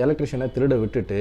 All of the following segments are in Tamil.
எலக்ட்ரிஷியனை திருட விட்டுட்டு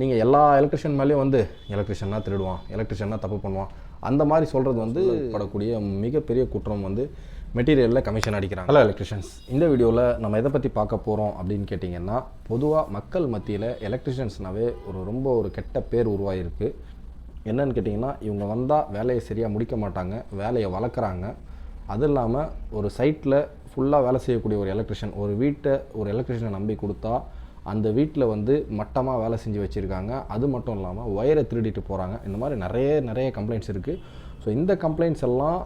நீங்கள் எல்லா எலக்ட்ரிஷியன் மேலேயும் வந்து எலக்ட்ரிஷியனா திருடுவான் எலக்ட்ரிஷியனா தப்பு பண்ணுவான். அந்த மாதிரி சொல்கிறது வந்து படக்கூடிய மிகப்பெரிய குற்றம் வந்து மெட்டீரியலில் கமிஷன் அடிக்கிறாங்க. ஹலோ எலக்ட்ரிஷியன்ஸ் இந்த வீடியோவில் நம்ம எதை பற்றி பார்க்க போகிறோம் அப்படின்னு கேட்டிங்கன்னா பொதுவாக மக்கள் மத்தியில் எலக்ட்ரிஷியன்ஸ்னாவே ஒரு ரொம்ப ஒரு கெட்ட பேர் உருவாகிருக்கு என்னன்னு கேட்டிங்கன்னா இவங்க வந்தால் வேலையை சரியாக முடிக்க மாட்டாங்க வேலையை வளர்க்குறாங்க. அது இல்லாமல் ஒரு சைட்டில் ஃபுல்லாக வேலை செய்யக்கூடிய ஒரு எலக்ட்ரிஷியன் ஒரு வீட்டை ஒரு எலக்ட்ரிஷியனை நம்பி கொடுத்தா அந்த வீட்டில் வந்து மட்டமாக வேலை செஞ்சு வச்சுருக்காங்க. அது மட்டும் இல்லாமல் ஒயரை திருடிட்டு போகிறாங்க இந்த மாதிரி நிறைய நிறைய கம்ப்ளைண்ட்ஸ் இருக்குது ஸோ இந்த கம்ப்ளைண்ட்ஸ் எல்லாம்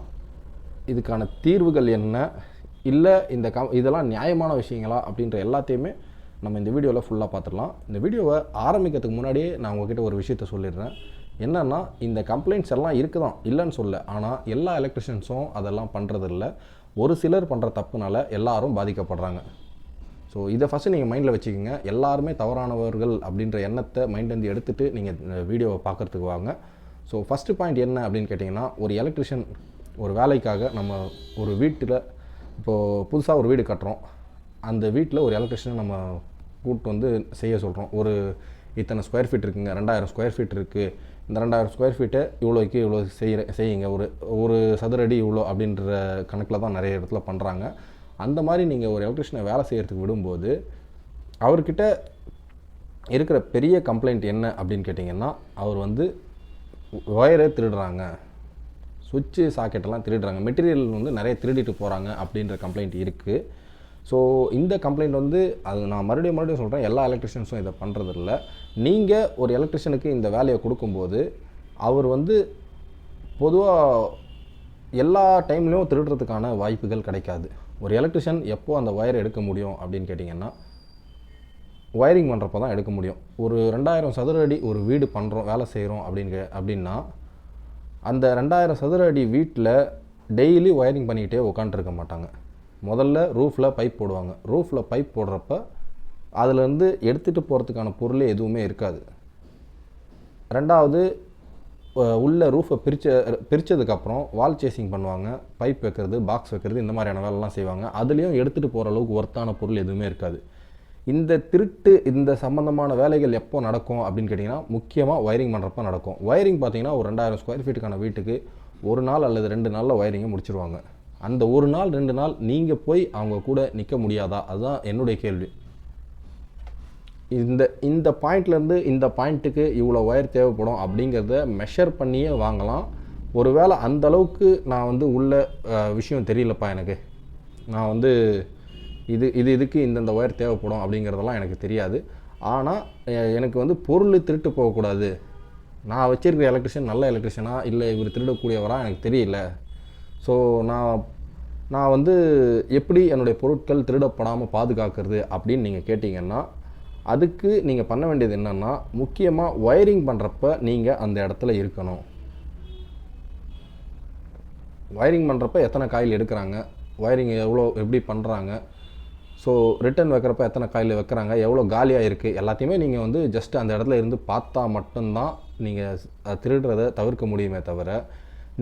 இதுக்கான தீர்வுகள் என்ன? இல்லை இந்த கம் இதெல்லாம் நியாயமான விஷயங்களா? அப்படின்ற எல்லாத்தையுமே நம்ம இந்த வீடியோவில் ஃபுல்லாக பார்த்துடலாம் இந்த வீடியோவை ஆரம்பிக்கிறதுக்கு முன்னாடியே நான் உங்ககிட்ட ஒரு விஷயத்த சொல்லிடுறேன். என்னன்னா இந்த கம்ப்ளைண்ட்ஸ் எல்லாம் இருக்குதான் இல்லைன்னு சொல்ல. ஆனால் எல்லா எலக்ட்ரிஷியன்ஸும் அதெல்லாம் பண்ணுறதில்ல ஒரு சிலர் பண்ணுற தப்புனால எல்லாரும் பாதிக்கப்படுறாங்க. ஸோ இதை ஃபஸ்ட்டு நீங்கள் மைண்டில் வச்சுக்கோங்க. எல்லாருமே தவறானவர்கள் அப்படின்ற எண்ணத்தை மைண்ட்லேருந்து எடுத்துகிட்டு நீங்கள் வீடியோவை பார்க்குறதுக்கு வாங்க. ஸோ ஃபஸ்ட்டு பாயிண்ட் என்ன அப்படின்னு கேட்டிங்கன்னா ஒரு எலக்ட்ரிஷியன் ஒரு வேலைக்காக நம்ம ஒரு வீட்டில் இப்போது புதுசாக ஒரு வீடு கட்டுறோம். அந்த வீட்டில் ஒரு எலக்ட்ரிஷியனை நம்ம கூப்பிட்டு வந்து செய்ய சொல்கிறோம் ஒரு இத்தனை ஸ்கொயர் ஃபீட் இருக்குங்க ரெண்டாயிரம் ஸ்கொயர் ஃபீட் இருக்குது இந்த ரெண்டாயிரம் ஸ்கொயர் ஃபீட்டை இவ்வளோக்கு இவ்வளோ செய்கிற செய்யுங்க. ஒரு ஒரு சதுரடி இவ்வளோ அப்படின்ற கணக்கில் தான் நிறைய இடத்துல பண்ணுறாங்க அந்த மாதிரி நீங்கள் ஒரு எலக்ட்ரிஷனை வேலை செய்கிறதுக்கு விடும்போது அவர்கிட்ட இருக்கிற பெரிய கம்ப்ளைண்ட் என்ன அப்படின்னு கேட்டிங்கன்னா அவர் வந்து ஒயரை திருடுறாங்க. சுவிட்சு சாக்கெட்டெல்லாம் திருடுறாங்க. மெட்டீரியல் வந்து நிறைய திருடிட்டு போகிறாங்க அப்படின்ற கம்ப்ளைண்ட் இருக்குது ஸோ இந்த கம்ப்ளைண்ட் வந்து அது நான் மறுபடியும் மறுபடியும் சொல்கிறேன் எல்லா எலக்ட்ரிஷியன்ஸும் இதை பண்ணுறதில்ல நீங்கள் ஒரு எலக்ட்ரிஷியனுக்கு இந்த வேலையை கொடுக்கும்போது அவர் வந்து பொதுவாக எல்லா டைம்லேயும் திருடுறதுக்கான வாய்ப்புகள் கிடைக்காது. ஒரு எலக்ட்ரிஷியன் எப்போது அந்த ஒயரை எடுக்க முடியும் அப்படின்னு கேட்டிங்கன்னா ஒயரிங் பண்ணுறப்ப தான் எடுக்க முடியும். ஒரு ரெண்டாயிரம் சதுர அடி ஒரு வீடு பண்ணுறோம் வேலை செய்கிறோம் அப்படின்னு அப்படின்னா அந்த ரெண்டாயிரம் சதுர அடி வீட்டில் டெய்லி ஒயரிங் பண்ணிக்கிட்டே உட்காந்துருக்க மாட்டாங்க. முதல்ல ரூஃபில் பைப் போடுவாங்க. ரூஃபில் பைப் போடுறப்ப அதுலேருந்து எடுத்துகிட்டு போகிறதுக்கான பொருளே எதுவுமே இருக்காது. ரெண்டாவது உள்ள ரூஃபை பிரிச்ச பிரித்ததுக்கப்புறம் வால் சேசிங் பண்ணுவாங்க பைப் வைக்கிறது பாக்ஸ் வைக்கிறது இந்த மாதிரியான வேலைலாம் செய்வாங்க. அதுலேயும் எடுத்துகிட்டு போகிற அளவுக்கு ஒர்த்தான பொருள் எதுவுமே இருக்காது. இந்த திருட்டு இந்த சம்மந்தமான வேலைகள் எப்போ நடக்கும் அப்படின்னு கேட்டிங்கன்னா முக்கியமாக ஒயரிங் பண்ணுறப்ப நடக்கும். ஒயரிங் பார்த்தீங்கன்னா ஒரு ரெண்டாயிரம் ஸ்கொயர் ஃபீட்டுக்கான வீட்டுக்கு ஒரு நாள் அல்லது ரெண்டு நாளில் ஒயரிங்கை முடிச்சிருவாங்க. அந்த ஒரு நாள் ரெண்டு நாள் நீங்கள் போய் அவங்க கூட நிற்க முடியாதா? அதுதான் என்னுடைய கேள்வி. இந்த இந்த பாயிண்ட்லேருந்து இந்த பாயிண்ட்டுக்கு இவ்வளோ ஒயர் தேவைப்படும் அப்படிங்கிறத மெஷர் பண்ணியே வாங்கலாம். ஒருவேளை அந்த அளவுக்கு நான் வந்து உள்ள விஷயம் தெரியலப்பா எனக்கு. நான் வந்து இது இது இதுக்கு இந்தந்த ஒயர் தேவைப்படும் அப்படிங்கிறதெல்லாம் எனக்கு தெரியாது. ஆனால் எனக்கு வந்து பொருள் திருட்டு போகக்கூடாது. நான் வச்சிருக்கிற எலக்ட்ரிஷியன் நல்ல எலக்ட்ரிஷியனா இல்லை இவர் திருடக்கூடியவரா? எனக்கு தெரியல. ஸோ நான் நான் வந்து எப்படி என்னுடைய பொருட்கள் திருடப்படாமல் பாதுகாக்கிறது அப்படின்னு நீங்கள் கேட்டிங்கன்னா அதுக்கு நீங்கள் பண்ண வேண்டியது என்னென்னா முக்கியமாக ஒயரிங் பண்ணுறப்ப நீங்கள் அந்த இடத்துல இருக்கணும். ஒயரிங் பண்ணுறப்ப எத்தனை காயில் எடுக்கிறாங்க? ஒயரிங் எவ்வளோ எப்படி பண்ணுறாங்க ஸோ ரிட்டர்ன் வைக்கிறப்ப எத்தனை காயில் வைக்கிறாங்க? எவ்வளோ காலியாக இருக்குது எல்லாத்தையுமே நீங்கள் வந்து ஜஸ்ட் அந்த இடத்துல இருந்து பார்த்தா மட்டும்தான் நீங்கள் திருடுறதை தவிர்க்க முடியுமே தவிர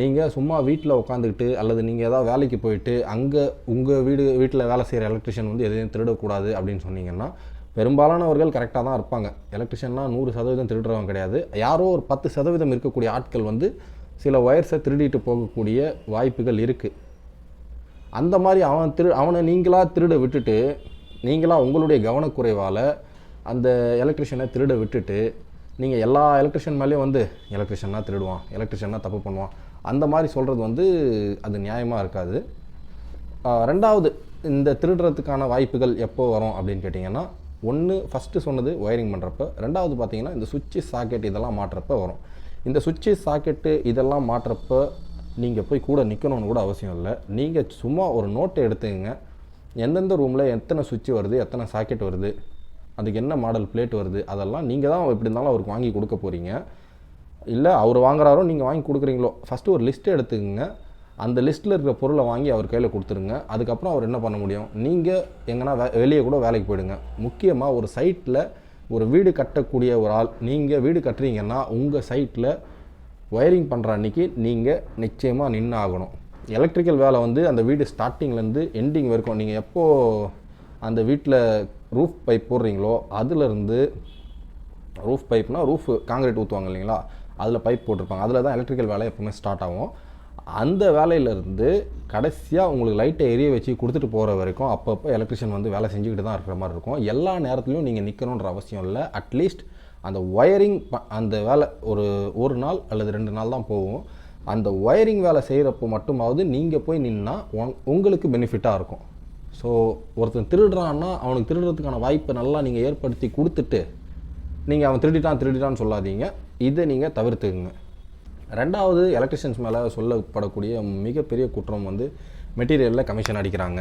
நீங்கள் சும்மா வீட்டில் உட்காந்துக்கிட்டு அல்லது நீங்கள் ஏதாவது வேலைக்கு போயிட்டு அங்கே உங்கள் வீடு வீட்டில் வேலை செய்கிற எலக்ட்ரிஷியன் வந்து எதையும் திருடக்கூடாது அப்படின்னு சொன்னீங்கன்னா பெரும்பாலானவர்கள் கரெக்டாக தான் இருப்பாங்க. எலக்ட்ரிஷியன்லாம் நூறு சதவீதம் திருடுறவங்க கிடையாது. யாரோ ஒரு பத்து சதவீதம் இருக்கக்கூடிய ஆட்கள் வந்து சில ஒயர்ஸை திருடிட்டு போகக்கூடிய வாய்ப்புகள் இருக்குது அந்த மாதிரி அவன் திரு அவனை நீங்களாக திருட விட்டுட்டு நீங்களாக உங்களுடைய கவனக்குறைவால் அந்த எலக்ட்ரிஷியனை திருட விட்டுட்டு நீங்கள் எல்லா எலக்ட்ரிஷியன் மேலேயும் வந்து எலக்ட்ரிஷியன்னா திருடுவான் எலக்ட்ரிஷியன்னா தப்பு பண்ணுவான். அந்த மாதிரி சொல்கிறது வந்து அது நியாயமாக இருக்காது. ரெண்டாவது இந்த திருடுறதுக்கான வாய்ப்புகள் எப்போ வரும் அப்படின்னு கேட்டிங்கன்னா ஒன்று ஃபஸ்ட்டு சொன்னது ஒயரிங் பண்ணுறப்ப ரெண்டாவது பார்த்தீங்கன்னா இந்த சுவிட்சு சாக்கெட் இதெல்லாம் மாட்டுறப்ப வரும். இந்த சுவிட்சு சாக்கெட்டு இதெல்லாம் மாட்டுறப்ப நீங்கள் போய் கூட நிற்கணும்னு கூட அவசியம் இல்லை. நீங்கள் சும்மா ஒரு நோட்டை எடுத்துக்கங்க. எந்தெந்த ரூமில் எத்தனை சுவிட்ச் வருது எத்தனை சாக்கெட் வருது அதுக்கு என்ன மாடல் பிளேட் வருது அதெல்லாம் நீங்கள் தான் எப்படி இருந்தாலும் அவருக்கு வாங்கி கொடுக்க போகிறீங்க இல்லை அவர் வாங்குறாரோ நீங்கள் வாங்கி கொடுக்குறீங்களோ ஃபஸ்ட்டு ஒரு லிஸ்ட்டு எடுத்துக்கங்க. அந்த லிஸ்ட்டில் இருக்கிற பொருளை வாங்கி அவர் கையில் கொடுத்துருங்க. அதுக்கப்புறம் அவர் என்ன பண்ண முடியும்? நீங்கள் எங்கன்னா வே வெளியே கூட வேலைக்கு போயிடுங்க. முக்கியமாக ஒரு சைட்டில் ஒரு வீடு கட்டக்கூடிய ஒரு ஆள் நீங்கள் வீடு கட்டுறீங்கன்னா உங்கள் சைட்டில் ஒயரிங் பண்ணுற அன்றைக்கி நீங்கள் நிச்சயமாக நின்று ஆகணும் எலக்ட்ரிக்கல் வேலை வந்து அந்த வீடு ஸ்டார்டிங்லேருந்து எண்டிங் வரைக்கும் நீங்கள் எப்போது அந்த வீட்டில் ரூஃப் பைப் போடுறீங்களோ அதுலேருந்து ரூஃப் பைப்னால் ரூஃப் காங்கிரீட் ஊற்றுவாங்க இல்லைங்களா? அதில் பைப் போட்டிருப்பாங்க. அதில் தான் எலக்ட்ரிக்கல் வேலை எப்பவுமே ஸ்டார்ட் ஆகும். அந்த வேலையிலேருந்து கடைசியாக உங்களுக்கு லைட்டை எரிய வச்சு கொடுத்துட்டு போகிற வரைக்கும் அப்பப்போ எலக்ட்ரிஷியன் வந்து வேலை செஞ்சுக்கிட்டு தான் இருக்கிற மாதிரி இருக்கும். எல்லா நேரத்துலையும் நீங்கள் நிற்கணுன்ற அவசியம் இல்லை. அட்லீஸ்ட் அந்த ஒயரிங் அந்த வேலை ஒரு ஒரு நாள் அல்லது ரெண்டு நாள் தான் போகும். அந்த ஒயரிங் வேலை செய்கிறப்போ மட்டுமாவது நீங்கள் போய் நின்னா உங்களுக்கு பெனிஃபிட்டாக இருக்கும். ஸோ ஒருத்தன் திருடுறான்னா அவனுக்கு திருடுறதுக்கான வாய்ப்பை நல்லா நீங்கள் ஏற்படுத்தி கொடுத்துட்டு நீங்கள் அவன் திருடிட்டான் திருடிட்டான்னு சொல்லாதீங்க. இதை நீங்கள் தவிர்த்துக்குங்க. ரெண்டாவது எலக்ட்ரிஷியன்ஸ் மேலே சொல்லப்படக்கூடிய மிகப்பெரிய குற்றம் வந்து மெட்டீரியலில் கமிஷன் அடிக்கிறாங்க.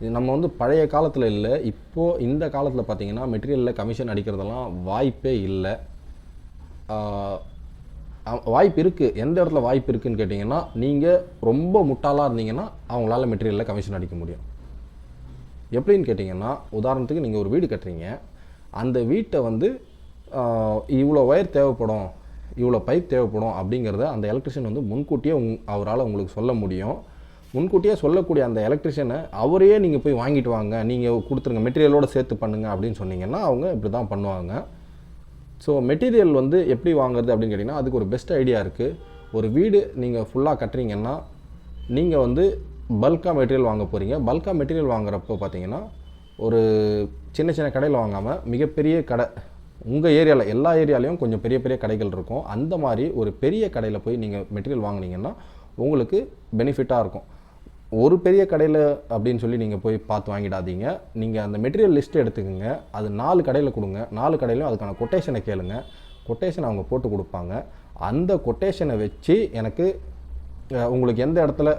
இது நம்ம வந்து பழைய காலத்தில் இல்லை இப்போது இந்த காலத்தில் பார்த்தீங்கன்னா மெட்டீரியலில் கமிஷன் அடிக்கிறதெல்லாம் வாய்ப்பே இல்லை. வாய்ப்பு இருக்குது எந்த இடத்துல வாய்ப்பு இருக்குதுன்னு கேட்டிங்கன்னா நீங்கள் ரொம்ப முட்டாளாக இருந்தீங்கன்னா அவங்களால மெட்டீரியலில் கமிஷன் அடிக்க முடியும். எப்படின்னு கேட்டிங்கன்னா உதாரணத்துக்கு நீங்கள் ஒரு வீடு கட்டுறீங்க. அந்த வீட்டை வந்து இவ்வளோ ஒயர் தேவைப்படும். இவ்வளோ பைப் தேவைப்படும் அப்படிங்கிறத அந்த எலக்ட்ரிஷியன் வந்து முன்கூட்டியே உங் அவரால் உங்களுக்கு சொல்ல முடியும். முன்கூட்டியே சொல்லக்கூடிய அந்த எலக்ட்ரிஷியனை அவரையே நீங்கள் போய் வாங்கிட்டு வாங்க. நீங்கள் கொடுத்துருங்க. மெட்டீரியலோட சேர்த்து பண்ணுங்க அப்படின்னு சொன்னீங்கன்னா அவங்க இப்படி தான் பண்ணுவாங்க. ஸோ மெட்டீரியல் வந்து எப்படி வாங்குறது அப்படின்னு கேட்டிங்கன்னா அதுக்கு ஒரு பெஸ்ட் ஐடியா இருக்குது ஒரு வீடு நீங்கள் ஃபுல்லாக கட்டுறீங்கன்னா நீங்கள் வந்து பல்காக மெட்டீரியல் வாங்க போகிறீங்க பல்காக மெட்டீரியல் வாங்குறப்போ பார்த்தீங்கன்னா ஒரு சின்ன சின்ன கடையில் வாங்காமல் மிகப்பெரிய கடை உங்கள் ஏரியாவில் எல்லா ஏரியாலையும் கொஞ்சம் பெரிய பெரிய கடைகள் இருக்கும். அந்த மாதிரி ஒரு பெரிய கடையில் போய் நீங்கள் மெட்டீரியல் வாங்கினீங்கன்னா உங்களுக்கு பெனிஃபிட்டாக இருக்கும். ஒரு பெரிய கடையில் அப்படின்னு சொல்லி நீங்கள் போய் பார்த்து வாங்கிடாதீங்க. நீங்கள் அந்த மெட்டீரியல் லிஸ்ட் எடுத்துக்கோங்க. அது நாலு கடையில் கொடுங்க. நாலு கடையிலும் அதுக்கான கொட்டேஷனை கேளுங்க. கொட்டேஷன் அவங்க போட்டு கொடுப்பாங்க. அந்த கொட்டேஷனை வச்சு எனக்கு உங்களுக்கு எந்த இடத்துல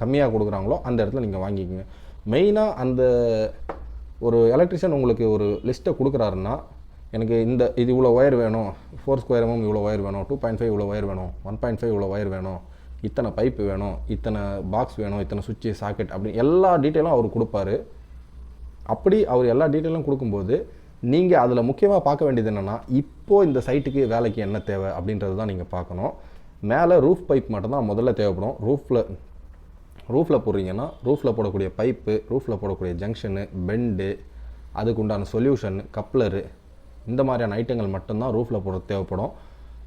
கம்மியாக கொடுக்குறாங்களோ அந்த இடத்துல நீங்கள் வாங்கிக்கோங்க. மெயினாக அந்த ஒரு எலக்ட்ரிஷியன் உங்களுக்கு ஒரு லிஸ்ட்டை கொடுக்குறாருன்னா எனக்கு இந்த இது இவ்வளோ ஒயர் வேணும் ஃபோர் ஸ்கொயர் எம்எம் இவ்வளோ ஒயர் வேணும் டூ பாயிண்ட் ஃபைவ் இவ்வளோ ஒயர் வேணும் ஒன் பாயிண்ட் ஃபைவ் இவ்வளோ ஒயர் வேணும் இத்தனை பைப்பு வேணும் இத்தனை பாக்ஸ் வேணும் இத்தனை சுவிட்சு சாக்கெட் அப்படின்னு எல்லா டீட்டெயிலும் அவர் கொடுப்பாரு. அப்படி அவர் எல்லா டீட்டெயிலும் கொடுக்கும்போது நீங்கள் அதில் முக்கியமாக பார்க்க வேண்டியது என்னென்னா இப்போது இந்த சைட்டுக்கு வேலைக்கு என்ன தேவை அப்படின்றது தான் நீங்கள் பார்க்கணும். மேலே ரூஃப் பைப் மட்டும்தான் முதல்ல தேவைப்படும். ரூஃபில் ரூஃபில் போடுறீங்கன்னா ரூஃபில் போடக்கூடிய பைப்பு ரூஃபில் போடக்கூடிய ஜங்ஷனு பெண்டு அதுக்கு உண்டான சொல்யூஷன் கப்ளரு இந்த மாதிரியான ஐட்டங்கள் மட்டும்தான் ரூஃபில் போட தேவைப்படும்.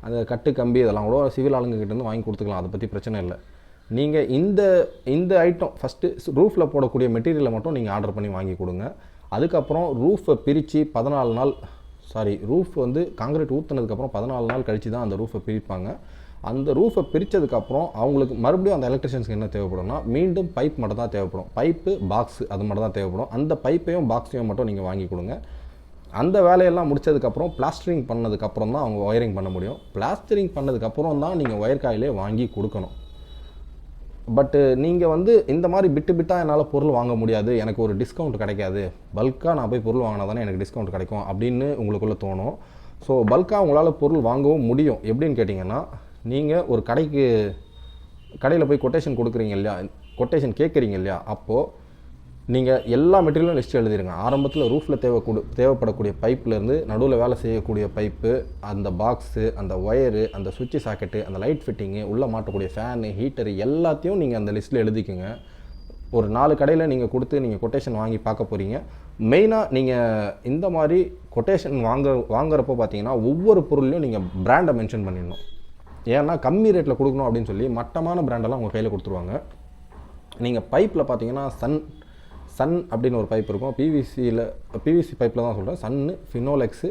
அந்த கட்டு கம்பி இதெல்லாம் கூட சிவில் ஆளுங்கக்கிட்டேருந்து வாங்கி கொடுத்துக்கலாம். அதை பற்றி பிரச்சனை இல்லை. நீங்கள் இந்த இந்த ஐட்டம் ஃபஸ்ட்டு ரூஃபில் போடக்கூடிய மெட்டீரியலை மட்டும் நீங்கள் ஆர்டர் பண்ணி வாங்கி கொடுங்க. அதுக்கப்புறம் ரூஃபை பிரித்து பதினாலு நாள் சாரி ரூஃப் வந்து காங்கிரீட் ஊற்றுனதுக்கப்புறம் பதினாலு நாள் கழித்து தான் அந்த ரூஃபை பிரிப்பாங்க. அந்த ரூஃபை பிரித்ததுக்கப்புறம் அவங்களுக்கு மறுபடியும் அந்த எலக்ட்ரிஷியன்ஸ்க்கு என்ன தேவைப்படும்னா மீண்டும் பைப் மட்டும் தான் தேவைப்படும். பைப்பு பாக்ஸு அது மட்டும் தான் தேவைப்படும். அந்த பைப்பையும் பாக்ஸையும் மட்டும் நீங்கள் வாங்கி கொடுங்க. அந்த வேலையெல்லாம் முடிச்சதுக்கப்புறம் பிளாஸ்டரிங் பண்ணதுக்கப்புறம் தான் அவங்க ஒயரிங் பண்ண முடியும். பிளாஸ்டரிங் பண்ணதுக்கப்புறம் தான் நீங்கள் ஒயர் காயிலே வாங்கி கொடுக்கணும். பட்டு நீங்கள் வந்து இந்த மாதிரி பிட்டு பிட்டாக என்னால் பொருள் வாங்க முடியாது எனக்கு ஒரு டிஸ்கவுண்ட் கிடைக்காது. பல்காக நான் போய் பொருள் வாங்கினா தானே எனக்கு டிஸ்கவுண்ட் கிடைக்கும் அப்படின்னு உங்களுக்குள்ளே தோணும். ஸோ பல்காக உங்களால் பொருள் வாங்கவும் முடியும். எப்படின்னு கேட்டிங்கன்னா நீங்கள் ஒரு கடைக்கு கடையில் போய் கொட்டேஷன் கொடுக்குறீங்க இல்லையா? கொட்டேஷன் கேட்குறீங்க இல்லையா? அப்போது நீங்கள் எல்லா மெட்டீரியலும் லிஸ்ட் எழுதிருங்க. ஆரம்பத்தில் ரூஃபில் தேவைக்கூட தேவைப்படக்கூடிய பைப்லேருந்து நடுவில் வேலை செய்யக்கூடிய பைப்பு அந்த பாக்ஸு அந்த ஒயரு அந்த சுவிட்சு சாக்கெட்டு அந்த லைட் ஃபிட்டிங்கு உள்ளே மாட்டக்கூடிய ஃபேனு ஹீட்டரு எல்லாத்தையும் நீங்கள் அந்த லிஸ்ட்டில் எழுதிக்கோங்க. ஒரு நாலு கடையில் நீங்கள் கொடுத்து நீங்கள் கொட்டேஷன் வாங்கி பார்க்க போகிறீங்க மெயினாக நீங்கள் இந்த மாதிரி கொட்டேஷன் வாங்க வாங்குறப்போ பார்த்தீங்கன்னா ஒவ்வொரு பொருள்லையும் நீங்கள் பிராண்டை மென்ஷன் பண்ணிடணும். ஏன்னா கம்மி ரேட்டில் கொடுக்கணும் அப்படின்னு சொல்லி மட்டமான பிராண்டெல்லாம் உங்கள் கையில் கொடுத்துருவாங்க. நீங்கள் பைப்பில் பார்த்தீங்கன்னா சன் சன் அப்படின்னு ஒரு பைப் இருக்கும். பிவிசியில் பிவிசி பைப்பில் தான் சொல்கிறேன் சன்னு ஃபினோலெக்ஸு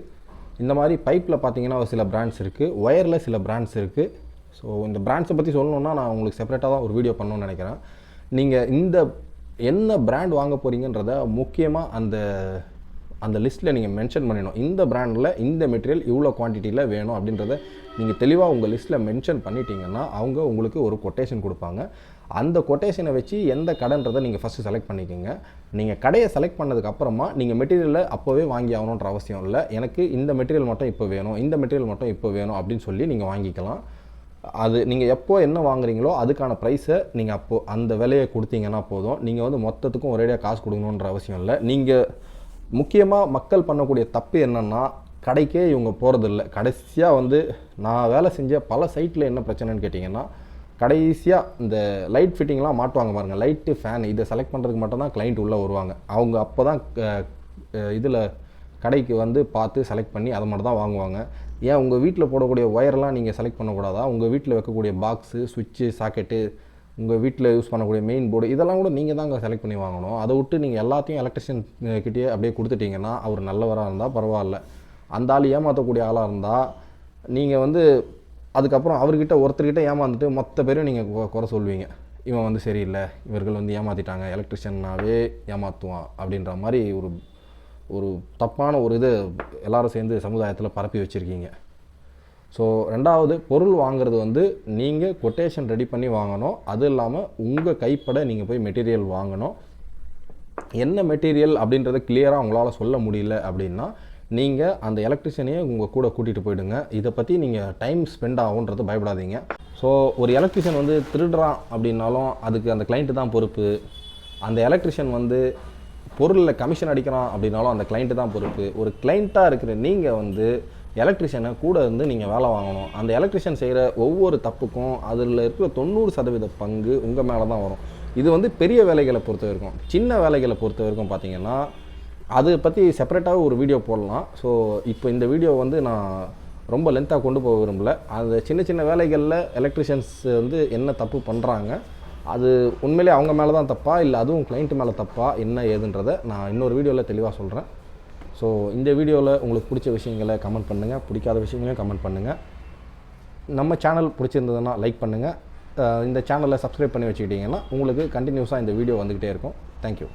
இந்த மாதிரி பைப்பில் பார்த்தீங்கன்னா ஒரு சில பிராண்ட்ஸ் இருக்குது ஒயரில் சில பிராண்ட்ஸ் இருக்குது ஸோ இந்த பிராண்ட்ஸை பற்றி சொல்லணுன்னா நான் உங்களுக்கு செப்பரேட்டாக தான் ஒரு வீடியோ பண்ணணும்னு நினைக்கிறேன். நீங்கள் இந்த என்ன பிராண்ட் வாங்க போகிறீங்கன்றத முக்கியமாக அந்த அந்த லிஸ்ட்டில் நீங்கள் மென்ஷன் பண்ணிடணும். இந்த பிராண்டில் இந்த மெட்டீரியல் இவ்வளோ குவான்டிட்டியில் வேணும் அப்படின்றத நீங்கள் தெளிவாக உங்கள் லிஸ்ட்டில் மென்ஷன் பண்ணிட்டீங்கன்னா அவங்க உங்களுக்கு ஒரு கொட்டேஷன் கொடுப்பாங்க. அந்த கொட்டேஷனை வச்சு எந்த கடைன்றதை நீங்கள் ஃபஸ்ட்டு செலக்ட் பண்ணிக்கோங்க. நீங்கள் கடையை செலக்ட் பண்ணதுக்கப்புறமா நீங்கள் மெட்டீரியலை அப்போவே வாங்கி ஆகணுன்ற அவசியம் இல்லை. எனக்கு இந்த மெட்டீரியல் மட்டும் இப்போ வேணும் இந்த மெட்டீரியல் மட்டும் இப்போ வேணும் அப்படின்னு சொல்லி நீங்கள் வாங்கிக்கலாம். அது நீங்கள் எப்போ என்ன வாங்குறீங்களோ அதுக்கான ப்ரைஸை நீங்கள் அப்போது அந்த விலையை கொடுத்தீங்கன்னா போதும். நீங்கள் வந்து மொத்தத்துக்கும் ஒரேடியாக காசு கொடுக்கணுன்ற அவசியம் இல்லை. நீங்கள் முக்கியமாக மக்கள் பண்ணக்கூடிய தப்பு என்னென்னா கடைக்கே இவங்க போகிறதில்ல கடைசியாக வந்து நான் வேலை செஞ்ச பல சைட்டில் என்ன பிரச்சனைன்னு கேட்டிங்கன்னா கடைசியாக இந்த லைட் ஃபிட்டிங்லாம் மாட்டுவாங்க பாருங்கள் லைட்டு ஃபேன் இதை செலக்ட் பண்ணுறதுக்கு மட்டும்தான் கிளைண்ட் உள்ளே வருவாங்க. அவங்க அப்போ தான் இதில் கடைக்கு வந்து பார்த்து செலக்ட் பண்ணி அதை மட்டும் தான் வாங்குவாங்க. ஏன் உங்கள் வீட்டில் போடக்கூடிய ஒயர்லாம் நீங்கள் செலக்ட் பண்ணக்கூடாதா? உங்கள் வீட்டில் வைக்கக்கூடிய பாக்ஸு சுவிட்சு சாக்கெட்டு உங்கள் வீட்டில் யூஸ் பண்ணக்கூடிய மெயின் போர்டு இதெல்லாம் கூட நீங்கள் தான் அங்கே செலக்ட் பண்ணி வாங்கணும். அதை விட்டு நீங்கள் எல்லாத்தையும் எலக்ட்ரிஷியன் கிட்டேயே அப்படியே கொடுத்துட்டிங்கன்னா அவர் நல்லவராக இருந்தால் பரவாயில்ல. அந்த ஆள் ஏமாற்றக்கூடிய ஆளாக இருந்தால் நீங்கள் வந்து அதுக்கப்புறம் அவர்கிட்ட ஒருத்தர்கிட்ட ஏமாந்துட்டு மொத்த பேரும் நீங்கள் குறை சொல்வீங்க இவன் வந்து சரியில்லை இவர்கள் வந்து ஏமாற்றிட்டாங்க எலக்ட்ரிஷியன்னாவே ஏமாற்றுவான் அப்படின்ற மாதிரி ஒரு ஒரு தப்பான ஒரு இது எல்லாரும் சேர்ந்து சமுதாயத்தில் பரப்பி வச்சுருக்கீங்க. ஸோ ரெண்டாவது பொருள் வாங்குறது வந்து நீங்கள் கொட்டேஷன் ரெடி பண்ணி வாங்கணும். அது இல்லாமல் உங்கள் கைப்பட நீங்கள் போய் மெட்டீரியல் வாங்கணும். என்ன மெட்டீரியல் அப்படின்றத கிளியராக உங்களால் சொல்ல முடியல அப்படின்னா நீங்கள் அந்த எலக்ட்ரிஷியனையே உங்கள் கூட கூட்டிகிட்டு போயிடுங்க. இதை பற்றி நீங்கள் டைம் ஸ்பெண்ட் ஆகுன்றது பயப்படாதீங்க. ஸோ ஒரு எலக்ட்ரிஷியன் வந்து திருடுறான் அப்படின்னாலும் அதுக்கு அந்த கிளைண்ட்டு தான் பொறுப்பு. அந்த எலக்ட்ரிஷியன் வந்து பொருளில் கமிஷன் அடிக்கிறான் அப்படின்னாலும் அந்த கிளைண்ட்டு தான் பொறுப்பு. ஒரு கிளைண்ட்டாக இருக்கிற நீங்கள் வந்து எலக்ட்ரிஷியனை கூட இருந்து நீங்கள் வேலை வாங்கணும். அந்த எலக்ட்ரிஷியன் செய்கிற ஒவ்வொரு தப்புக்கும் அதில் இருக்கிற தொண்ணூறு சதவீத பங்கு உங்கள் மேலே தான் வரும். இது வந்து பெரிய வேலைகளை பொறுத்த வரைக்கும். சின்ன வேலைகளை பொறுத்த வரைக்கும் பார்த்தீங்கன்னா அதை பற்றி செப்பரேட்டாக ஒரு வீடியோ போடலாம். ஸோ இப்போ இந்த வீடியோ வந்து நான் ரொம்ப லென்த்தாக கொண்டு போக விரும்பல. அந்த சின்ன சின்ன வேலைகளில் எலக்ட்ரிஷியன்ஸ் வந்து என்ன தப்பு பண்ணுறாங்க அது உண்மையிலே அவங்க மேலே தான் தப்பா இல்லை அதுவும் கிளைண்ட் மேலே தப்பா என்ன ஏதுன்றதை நான் இன்னொரு வீடியோவில் தெளிவாக சொல்கிறேன் ஸோ இந்த வீடியோவில் உங்களுக்கு பிடிச்ச விஷயங்களை கமெண்ட் பண்ணுங்கள் பிடிக்காத விஷயங்களையும் கமெண்ட் பண்ணுங்கள் நம்ம சேனல் பிடிச்சிருந்ததுன்னா லைக் பண்ணுங்கள் இந்த சேனலை சப்ஸ்கிரைப் பண்ணி வச்சுக்கிட்டிங்கன்னா உங்களுக்கு கண்டினியூஸாக இந்த வீடியோ வந்துக்கிட்டே இருக்கும். தேங்க்யூ